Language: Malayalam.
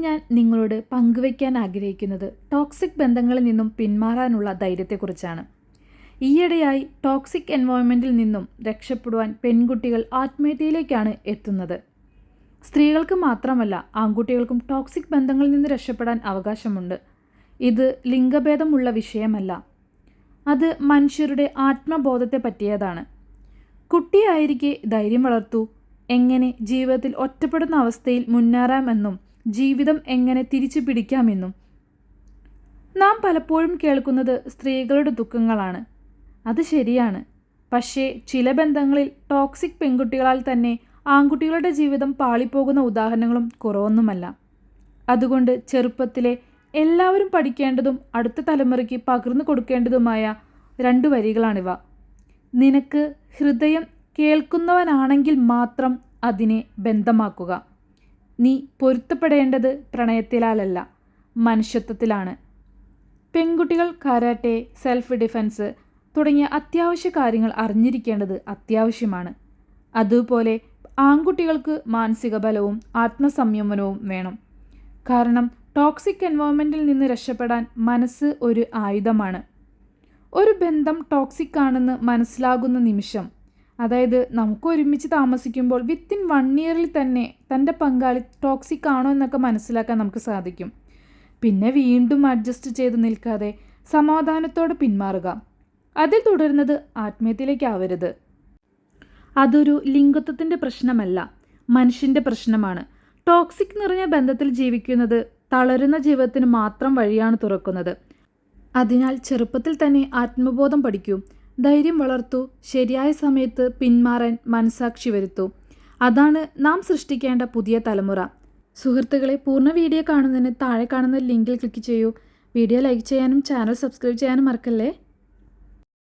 ഞാൻ നിങ്ങളോട് പങ്കുവയ്ക്കാൻ ആഗ്രഹിക്കുന്നത് ടോക്സിക് ബന്ധങ്ങളിൽ നിന്നും പിന്മാറാനുള്ള ധൈര്യത്തെക്കുറിച്ചാണ്. ഈയിടെയായി ടോക്സിക് എൻവയോൺമെന്റിൽ നിന്നും രക്ഷപ്പെടുവാൻ പെൺകുട്ടികൾ ആത്മീയതയിലേക്കാണ് എത്തുന്നത്. സ്ത്രീകൾക്ക് മാത്രമല്ല ആൺകുട്ടികൾക്കും ടോക്സിക് ബന്ധങ്ങളിൽ നിന്ന് രക്ഷപ്പെടാൻ അവകാശമുണ്ട്. ഇത് ലിംഗഭേദമുള്ള വിഷയമല്ല. അത് മനുഷ്യരുടെ ആത്മബോധത്തെ പറ്റിയതാണ്. കുട്ടിയായിരിക്കെ ധൈര്യം വളർത്തൂ എങ്ങനെ ജീവിതത്തിൽ ഒറ്റപ്പെടുന്ന അവസ്ഥയിൽ മുന്നേറാമെന്നും ജീവിതം എങ്ങനെ തിരിച്ചു പിടിക്കാമെന്നും. നാം പലപ്പോഴും കേൾക്കുന്നത് സ്ത്രീകളുടെ ദുഃഖങ്ങളാണ്. അത് ശരിയാണ്. പക്ഷേ ചില ബന്ധങ്ങളിൽ ടോക്സിക് പെൺകുട്ടികളാൽ തന്നെ ആൺകുട്ടികളുടെ ജീവിതം പാളിപ്പോകുന്ന ഉദാഹരണങ്ങളും കുറവൊന്നുമല്ല. അതുകൊണ്ട് ചെറുപ്പത്തിലെ എല്ലാവരും പഠിക്കേണ്ടതും അടുത്ത തലമുറയ്ക്ക് പകർന്നു കൊടുക്കേണ്ടതുമായ രണ്ടു വരികളാണിവ. നിനക്ക് ഹൃദയം കേൾക്കുന്നവനാണെങ്കിൽ മാത്രം അതിനെ ബന്ധമാക്കുക. നീ പൊരുത്തപ്പെടേണ്ടത് പ്രണയത്തിലാലല്ല മനുഷ്യത്വത്തിലാണ്. പെൺകുട്ടികൾ കരാട്ടെ സെൽഫ് ഡിഫെൻസ് തുടങ്ങിയ അത്യാവശ്യ കാര്യങ്ങൾ അറിഞ്ഞിരിക്കേണ്ടത് അത്യാവശ്യമാണ്. അതുപോലെ ആൺകുട്ടികൾക്ക് മാനസിക ബലവും ആത്മസംയമനവും വേണം. കാരണം ടോക്സിക് എൻവയോൺമെന്റിൽ നിന്ന് രക്ഷപ്പെടാൻ മനസ്സ് ഒരു ആയുധമാണ്. ഒരു ബന്ധം ടോക്സിക് ആണെന്ന് മനസ്സിലാകുന്ന നിമിഷം അതായത് നമുക്ക് ഒരുമിച്ച് താമസിക്കുമ്പോൾ വിത്തിൻ വൺ ഇയറിൽ തന്നെ തന്റെ പങ്കാളി ടോക്സിക് ആണോ എന്നൊക്കെ മനസ്സിലാക്കാൻ നമുക്ക് സാധിക്കും. പിന്നെ വീണ്ടും അഡ്ജസ്റ്റ് ചെയ്ത് നിൽക്കാതെ സമാധാനത്തോടെ പിന്മാറുക. അതിൽ തുടരുന്നത് ആത്മീയത്തിലേക്കാവരുത് അതൊരു ലിംഗത്വത്തിന്റെ പ്രശ്നമല്ല മനുഷ്യന്റെ പ്രശ്നമാണ്. ടോക്സിക് നിറഞ്ഞ ബന്ധത്തിൽ ജീവിക്കുന്നത് തളരുന്ന ജീവിതത്തിന് മാത്രം വഴിയാണ് തുറക്കുന്നത്. അതിനാൽ ചെറുപ്പത്തിൽ തന്നെ ആത്മബോധം പഠിക്കൂ. ധൈര്യം വളർത്തു ശരിയായ സമയത്ത് പിന്മാറാൻ മനസാക്ഷി വരുത്തൂ. അതാണ് നാം സൃഷ്ടിക്കേണ്ട പുതിയ തലമുറ. സുഹൃത്തുക്കളെ പൂർണ വീഡിയോ കാണുന്നതിന് താഴെ കാണുന്ന ലിങ്കിൽ ക്ലിക്ക് ചെയ്യൂ. വീഡിയോ ലൈക്ക് ചെയ്യാനും ചാനൽ സബ്സ്ക്രൈബ് ചെയ്യാനും മറക്കല്ലേ?